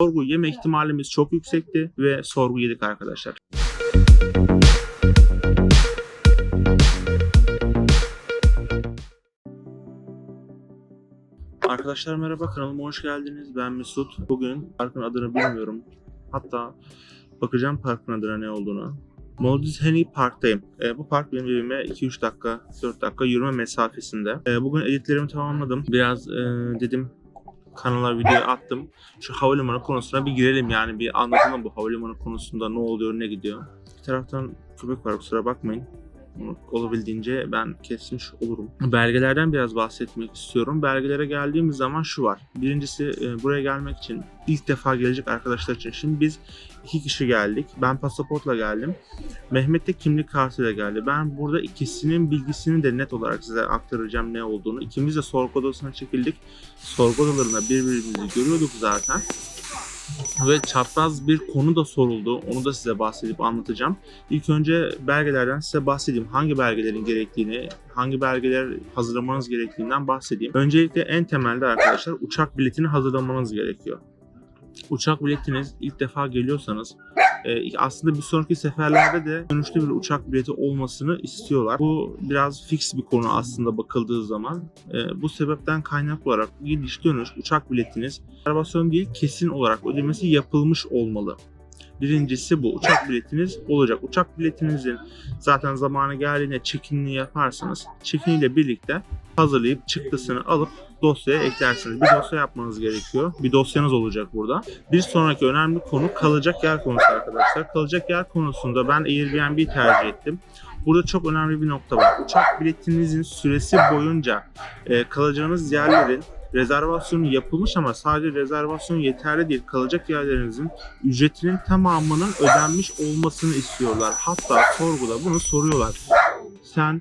Sorgu yeme ihtimalimiz çok yüksekti ve sorgu yedik arkadaşlar. Arkadaşlar merhaba kanalıma hoş geldiniz. Ben Mesut. Bugün parkın adını bilmiyorum. Hatta bakacağım parkın adına ne olduğunu. Maldives Henry Park'tayım. E, bu park benim evime 2-3 dakika, 4 dakika yürüme mesafesinde. E, bugün editlerimi tamamladım. Biraz e, dedim kanala video attım. Şu havalimanı konusuna bir girelim yani bir anlatalım bu havalimanı konusunda ne oluyor ne gidiyor. Bir taraftan köpek var kusura bakmayın. Olabildiğince ben kesmiş olurum. Belgelerden biraz bahsetmek istiyorum. Belgelere geldiğimiz zaman şu var. Birincisi e, buraya gelmek için ilk defa gelecek arkadaşlar için. Şimdi biz iki kişi geldik. Ben pasaportla geldim. Mehmet de kimlik kartıyla geldi. Ben burada ikisinin bilgisini de net olarak size aktaracağım ne olduğunu. İkimiz de sorgu odasına çekildik. Sorgu odalarında birbirimizi görüyorduk zaten. Ve çapraz bir konu da soruldu. Onu da size bahsedip anlatacağım. İlk önce belgelerden size bahsedeyim. Hangi belgelerin gerektiğini, hangi belgeler hazırlamanız gerektiğinden bahsedeyim. Öncelikle en temelde arkadaşlar uçak biletini hazırlamanız gerekiyor. Uçak biletiniz ilk defa geliyorsanız e, aslında bir sonraki seferlerde de dönüşlü bir uçak bileti olmasını istiyorlar. Bu biraz fix bir konu aslında bakıldığı zaman. E, bu sebepten kaynaklı olarak gidiş dönüş uçak biletiniz rezervasyon değil kesin olarak ödemesi yapılmış olmalı. Birincisi bu. Uçak biletiniz olacak. Uçak biletinizin zaten zamanı geldiğinde check-in'ini yaparsanız check-in ile birlikte hazırlayıp çıktısını alıp dosyaya eklersiniz. Bir dosya yapmanız gerekiyor. Bir dosyanız olacak burada. Bir sonraki önemli konu kalacak yer konusu arkadaşlar. Kalacak yer konusunda ben Airbnb tercih ettim. Burada çok önemli bir nokta var. Uçak biletinizin süresi boyunca e, kalacağınız yerlerin rezervasyonu yapılmış ama sadece rezervasyon yeterli değil. Kalacak yerlerinizin ücretinin tamamının ödenmiş olmasını istiyorlar. Hatta sorguda bunu soruyorlar. Sen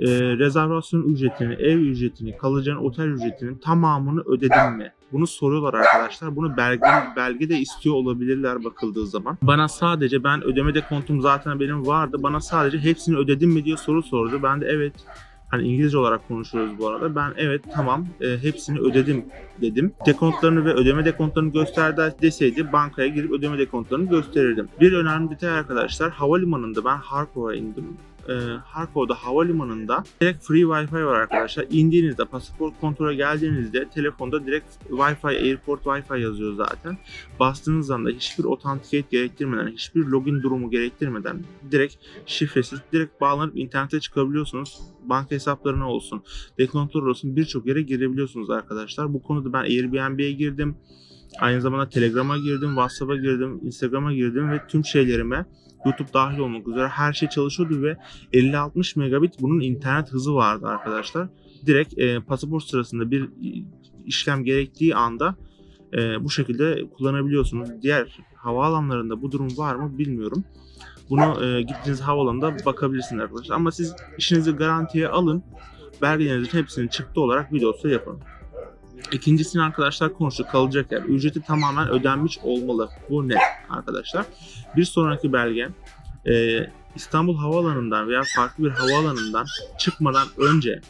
e, rezervasyon ücretini, ev ücretini, kalacağın otel ücretinin tamamını ödedin mi? Bunu soruyorlar arkadaşlar. Bunu belge, belge de istiyor olabilirler bakıldığı zaman. Bana sadece ben ödeme dekontum zaten benim vardı. Bana sadece hepsini ödedim mi diye soru sordu. Ben de evet Hani İngilizce olarak konuşuyoruz bu arada. Ben evet tamam e, hepsini ödedim dedim. Dekontlarını ve ödeme dekontlarını gösterdi deseydi bankaya girip ödeme dekontlarını gösterirdim. Bir önemli detay arkadaşlar havalimanında ben Harkov'a indim e, Harkov'da havalimanında direkt free wifi var arkadaşlar. İndiğinizde pasaport kontrole geldiğinizde telefonda direkt wifi airport wifi yazıyor zaten. Bastığınız anda hiçbir authenticate gerektirmeden, hiçbir login durumu gerektirmeden direkt şifresiz direkt bağlanıp internete çıkabiliyorsunuz. Banka hesaplarına olsun, dekontlar olsun birçok yere girebiliyorsunuz arkadaşlar. Bu konuda ben Airbnb'ye girdim. Aynı zamanda Telegram'a girdim, WhatsApp'a girdim, Instagram'a girdim ve tüm şeylerime YouTube dahil olmak üzere her şey çalışıyordu ve 50-60 megabit bunun internet hızı vardı arkadaşlar. Direkt e, pasaport sırasında bir işlem gerektiği anda e, bu şekilde kullanabiliyorsunuz. Diğer havaalanlarında bu durum var mı bilmiyorum. Bunu e, gittiğiniz havaalanında bakabilirsiniz arkadaşlar. Ama siz işinizi garantiye alın. Belgelerinizin hepsini çıktı olarak bir yapın. İkincisini arkadaşlar konuştuk kalacak yer. Ücreti tamamen ödenmiş olmalı. Bu ne arkadaşlar? Bir sonraki belge e, İstanbul Havaalanı'ndan veya farklı bir havaalanından çıkmadan önce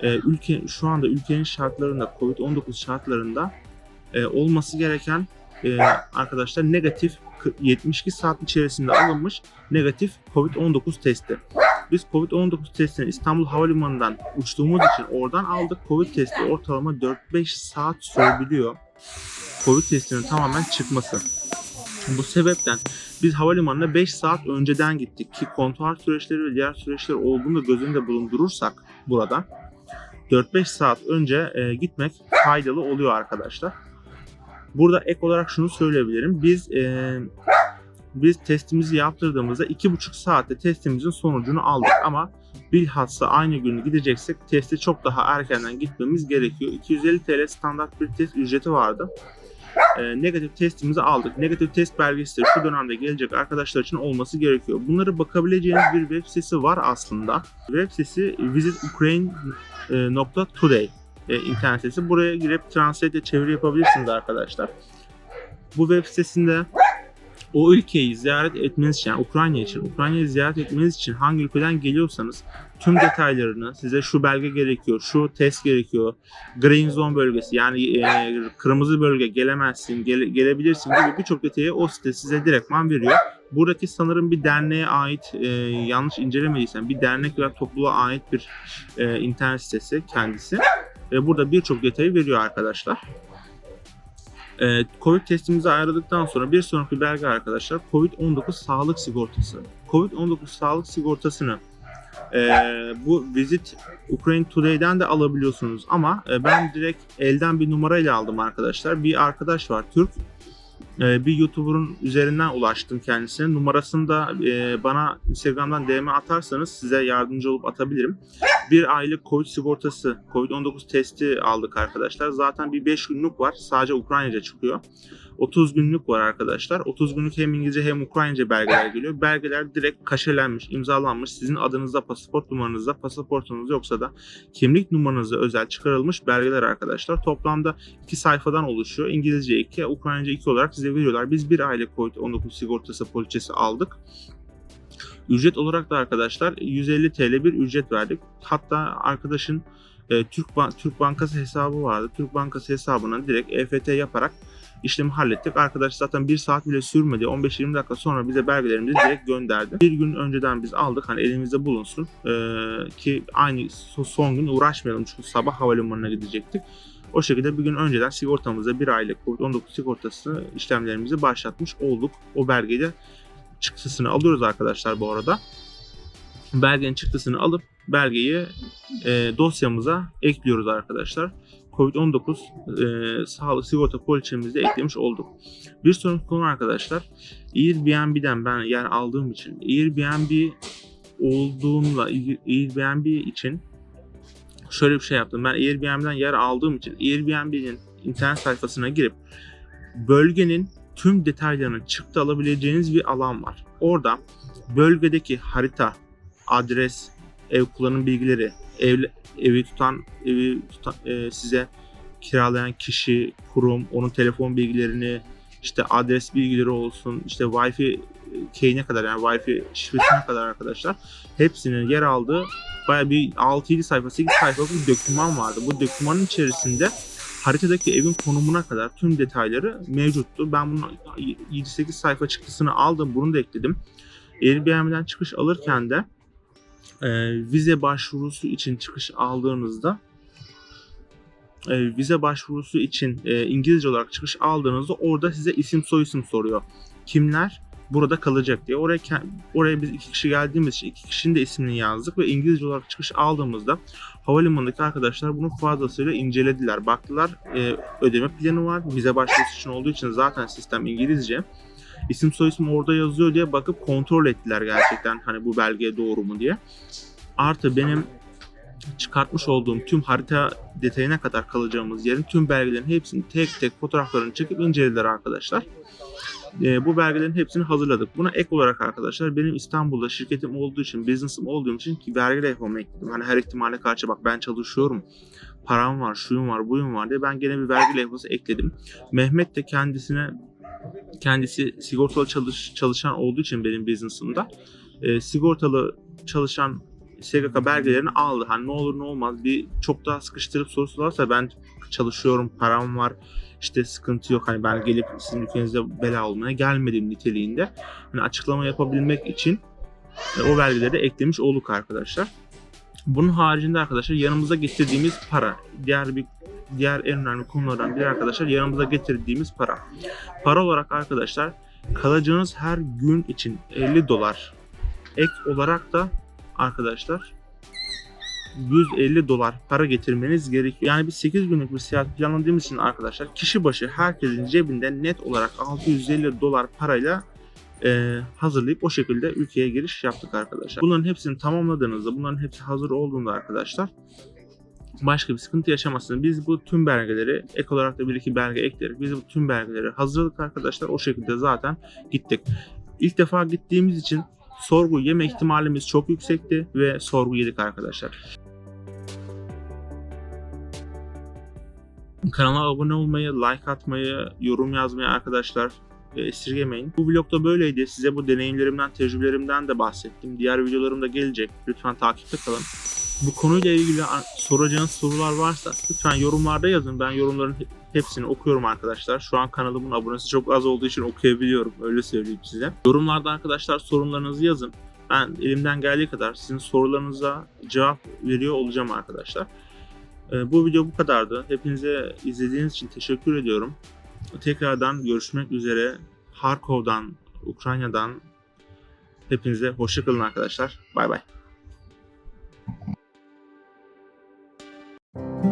e, ülke şu anda ülkenin şartlarında Covid-19 şartlarında e, olması gereken e, arkadaşlar negatif 72 saat içerisinde alınmış negatif Covid-19 testi. Biz Covid-19 testini İstanbul Havalimanı'ndan uçtuğumuz için oradan aldık. Covid testi ortalama 4-5 saat sürebiliyor. Covid testinin tamamen çıkması. Bu sebepten biz havalimanına 5 saat önceden gittik ki kontrol süreçleri ve diğer süreçler olduğunu da göz önünde bulundurursak burada 4-5 saat önce e, gitmek faydalı oluyor arkadaşlar. Burada ek olarak şunu söyleyebilirim. Biz e, biz testimizi yaptırdığımızda 2,5 saatte testimizin sonucunu aldık ama bilhassa aynı günü gideceksek testi çok daha erkenden gitmemiz gerekiyor. 250 TL standart bir test ücreti vardı. Ee, negatif testimizi aldık. Negatif test belgesi şu dönemde gelecek arkadaşlar için olması gerekiyor. Bunları bakabileceğiniz bir web sitesi var aslında. Web sitesi visitukraine.today e, internet sitesi. Buraya girip translate çeviri yapabilirsiniz arkadaşlar. Bu web sitesinde o ülkeyi ziyaret etmeniz için, yani Ukrayna için, Ukrayna'yı ziyaret etmeniz için hangi ülkeden geliyorsanız tüm detaylarını size şu belge gerekiyor, şu test gerekiyor, green zone bölgesi yani e, kırmızı bölge gelemezsin, gele- gelebilirsin gibi birçok detayı o site size direktman veriyor. Buradaki sanırım bir derneğe ait, e, yanlış incelemediysem bir dernek veya topluluğa ait bir e, internet sitesi kendisi. Ve burada birçok detayı veriyor arkadaşlar. E, Covid testimizi ayarladıktan sonra bir sonraki belge arkadaşlar Covid-19 sağlık sigortası. Covid-19 sağlık sigortasını e, bu Visit Ukraine Today'den de alabiliyorsunuz ama e, ben direkt elden bir numarayla aldım arkadaşlar. Bir arkadaş var Türk. E, bir YouTuber'ın üzerinden ulaştım kendisine. Numarasını da e, bana Instagram'dan DM atarsanız size yardımcı olup atabilirim. Bir aylık Covid sigortası, Covid-19 testi aldık arkadaşlar. Zaten bir 5 günlük var. Sadece Ukraynaca çıkıyor. 30 günlük var arkadaşlar. 30 günlük hem İngilizce hem Ukraynaca belgeler geliyor. Belgeler direkt kaşelenmiş, imzalanmış. Sizin adınızda, pasaport numaranızda, pasaportunuz yoksa da kimlik numaranızda özel çıkarılmış belgeler arkadaşlar. Toplamda 2 sayfadan oluşuyor. İngilizce 2, Ukraynaca 2 olarak size veriyorlar. Biz bir aylık Covid-19 sigortası poliçesi aldık. Ücret olarak da arkadaşlar 150 TL bir ücret verdik. Hatta arkadaşın e, Türk Türk Bankası hesabı vardı. Türk Bankası hesabına direkt EFT yaparak işlemi hallettik. Arkadaş zaten bir saat bile sürmedi. 15-20 dakika sonra bize belgelerimizi direkt gönderdi. Bir gün önceden biz aldık hani elimizde bulunsun Ee, ki aynı so- son gün uğraşmayalım çünkü sabah havalimanına gidecektik. O şekilde bir gün önceden sigortamıza bir aylık COVID-19 sigortası işlemlerimizi başlatmış olduk. O belgeyle çıktısını alıyoruz arkadaşlar bu arada. Belgenin çıktısını alıp belgeyi e, dosyamıza ekliyoruz arkadaşlar. Covid-19 e, sağlık sigorta poliçemizi de eklemiş olduk. Bir sonraki konu arkadaşlar Airbnb'den ben yer aldığım için Airbnb olduğumla Airbnb için şöyle bir şey yaptım. Ben Airbnb'den yer aldığım için Airbnb'nin internet sayfasına girip bölgenin tüm detaylarını çıktı alabileceğiniz bir alan var. Orada bölgedeki harita, adres, ev kullanım bilgileri, ev, evi tutan, evi tutan, e, size kiralayan kişi, kurum, onun telefon bilgilerini, işte adres bilgileri olsun, işte Wi-Fi key'ine kadar yani Wi-Fi şifresine kadar arkadaşlar hepsinin yer aldığı baya bir 6-7 sayfa, 8 sayfalık bir doküman vardı. Bu dokümanın içerisinde haritadaki evin konumuna kadar tüm detayları mevcuttu. Ben bunun 7-8 sayfa çıktısını aldım, bunu da ekledim. Airbnb'den çıkış alırken de e, vize başvurusu için çıkış aldığınızda e, vize başvurusu için e, İngilizce olarak çıkış aldığınızda orada size isim soyisim soruyor. Kimler burada kalacak diye. Oraya oraya biz iki kişi geldiğimiz için iki kişinin de ismini yazdık ve İngilizce olarak çıkış aldığımızda havalimanındaki arkadaşlar bunu fazlasıyla incelediler. Baktılar e, ödeme planı var. Vize başvurusu için olduğu için zaten sistem İngilizce. İsim soyisim orada yazıyor diye bakıp kontrol ettiler gerçekten hani bu belge doğru mu diye. Artı benim çıkartmış olduğum tüm harita detayına kadar kalacağımız yerin tüm belgelerin hepsini tek tek fotoğraflarını çekip incelediler arkadaşlar. Ee, bu belgelerin hepsini hazırladık. Buna ek olarak arkadaşlar benim İstanbul'da şirketim olduğu için, business'ım olduğum için ki vergi levhamı ekledim. Hani her ihtimale karşı bak ben çalışıyorum, param var, şuyum var, buyum var diye ben gene bir vergi levhası ekledim. Mehmet de kendisine kendisi sigortalı çalış, çalışan olduğu için benim business'ımda e, sigortalı çalışan SGK belgelerini aldı. Hani ne olur ne olmaz bir çok daha sıkıştırıp sorusu varsa ben çalışıyorum, param var, işte sıkıntı yok. Hani ben gelip sizin ülkenizde bela olmaya gelmedim niteliğinde. Hani açıklama yapabilmek için e, o belgeleri de eklemiş olduk arkadaşlar. Bunun haricinde arkadaşlar yanımıza getirdiğimiz para. Diğer bir diğer en önemli konulardan biri arkadaşlar yanımıza getirdiğimiz para. Para olarak arkadaşlar kalacağınız her gün için 50 dolar ek olarak da arkadaşlar 150 dolar para getirmeniz gerekiyor. Yani bir 8 günlük bir seyahat planladığımız için arkadaşlar kişi başı herkesin cebinde net olarak 650 dolar parayla e, hazırlayıp o şekilde ülkeye giriş yaptık arkadaşlar. Bunların hepsini tamamladığınızda, bunların hepsi hazır olduğunda arkadaşlar başka bir sıkıntı yaşamazsınız. Biz bu tüm belgeleri ek olarak da bir iki belge ekleyerek biz bu tüm belgeleri hazırladık arkadaşlar. O şekilde zaten gittik. İlk defa gittiğimiz için sorgu yeme ihtimalimiz çok yüksekti ve sorgu yedik arkadaşlar. Kanala abone olmayı, like atmayı, yorum yazmayı arkadaşlar e, esirgemeyin. Bu vlogda böyleydi. Size bu deneyimlerimden, tecrübelerimden de bahsettim. Diğer videolarım da gelecek. Lütfen takipte kalın. Bu konuyla ilgili soracağınız sorular varsa lütfen yorumlarda yazın. Ben yorumların he- hepsini okuyorum arkadaşlar. Şu an kanalımın abonesi çok az olduğu için okuyabiliyorum. Öyle söyleyeyim size. Yorumlarda arkadaşlar sorunlarınızı yazın. Ben elimden geldiği kadar sizin sorularınıza cevap veriyor olacağım arkadaşlar. Ee, Bu video bu kadardı. Hepinize izlediğiniz için teşekkür ediyorum. Tekrardan görüşmek üzere. Harkov'dan, Ukrayna'dan hepinize hoşçakalın arkadaşlar. Bay bay. Thank you.